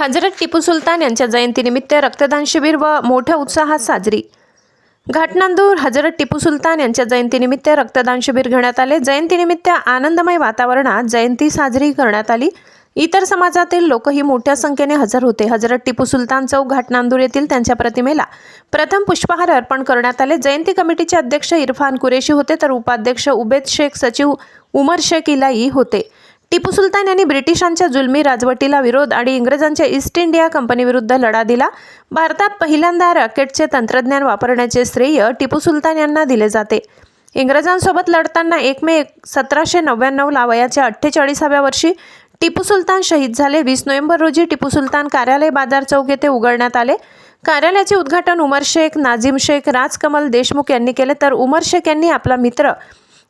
हजरत टिपू सुलतान यांच्या जयंतीनिमित्त रक्तदान शिबिर व मोठ्या उत्साहात साजरी. घाटनांदूर हजरत टिपू सुलतान यांच्या जयंतीनिमित्त रक्तदान शिबिर घेण्यात आले. जयंतीनिमित्त आनंदमय वातावरणात जयंती साजरी करण्यात आली. इतर समाजातील लोकही मोठ्या संख्येने हजर होते. हजरत टिपू सुलतान चौक घाटनांदूर येथील त्यांच्या प्रतिमेला प्रथम पुष्पहार अर्पण करण्यात आले. जयंती कमिटीचे अध्यक्ष इरफान कुरेशी होते तर उपाध्यक्ष उबेद शेख सचिव उमर शेख इलाई होते. टिपू सुलतान यांनी ब्रिटिशांच्या जुलमी राजवटीला विरोध आणि इंग्रजांच्या ईस्ट इंडिया कंपनीविरुद्ध लढा दिला. भारतात पहिल्यांदा रॉकेटचे तंत्रज्ञान वापरण्याचे श्रेय टिपू सुलतान यांना दिले जाते. इंग्रजांसोबत लढताना एक मे सतराशे नव्याण्णवला वयाच्या अठ्ठेचाळीसाव्या वर्षी टिपू सुलतान शहीद झाले. वीस नोव्हेंबर रोजी टिपू सुलतान कार्यालय बाजार चौक येथे उघडण्यात आले. कार्यालयाचे उद्घाटन उमर शेख नाझिम शेख राजकमल देशमुख यांनी केले. तर उमर शेख यांनी आपला मित्र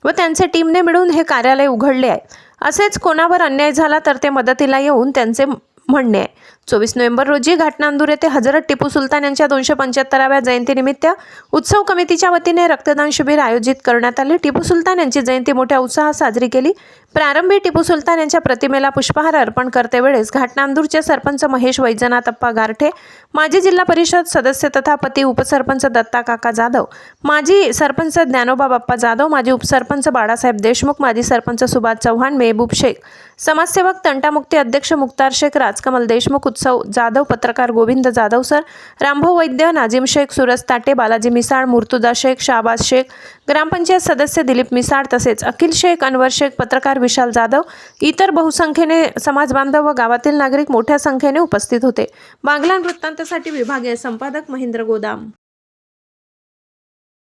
व त्यांचे टीमने मिळून हे कार्यालय उघडले आहे. असेच कोणावर अन्याय झाला तर ते मदतीला येऊन त्यांचे म्हणणे आहे. चोवीस नोव्हेंबर रोजी घाटनांदूर येथे हजरत टिपू सुलतान यांच्या दोनशे पंच्याहत्तराव्या जयंतीनिमित्त उत्सव कमिटीच्या वतीने रक्तदान शिबिर आयोजित करण्यात आले. टिपू सुलतान यांची जयंती मोठ्या उत्साहात साजरी केली. प्रारंभी टिपू सुलतान यांच्या प्रतिमेला पुष्पहार अर्पण करतेवेळेस घाटनांदूरचे सरपंच महेश वैजनाथप्पा गारठे माजी जिल्हा परिषद सदस्य तथा पती उपसरपंच दत्ता काका जाधव माजी सरपंच ज्ञानोबा बाप्पा जाधव माजी उपसरपंच बाळासाहेब देशमुख माजी सरपंच सुभाष चव्हाण मेहबूब शेख समाजसेवक तंटामुक्ती अध्यक्ष मुक्तार शेख राजकमल देशमुख उत्सव जाधव पत्रकार गोविंद जाधव सर रामभाऊ वैद्य नाझीम शेख सुरज ताटे बालाजी मिसाळ मुर्तुजा शेख शाबाज शेख ग्रामपंचायत सदस्य दिलीप मिसाळ तसेच अखिल शेख अनवर शेख पत्रकार विशाल जाधव इतर बहुसंख्येने समाजबांधव व गावातील नागरिक मोठ्या संख्येने उपस्थित होते. बांगला वृत्तांतासाठी विभागीय संपादक महेंद्र गोदाम.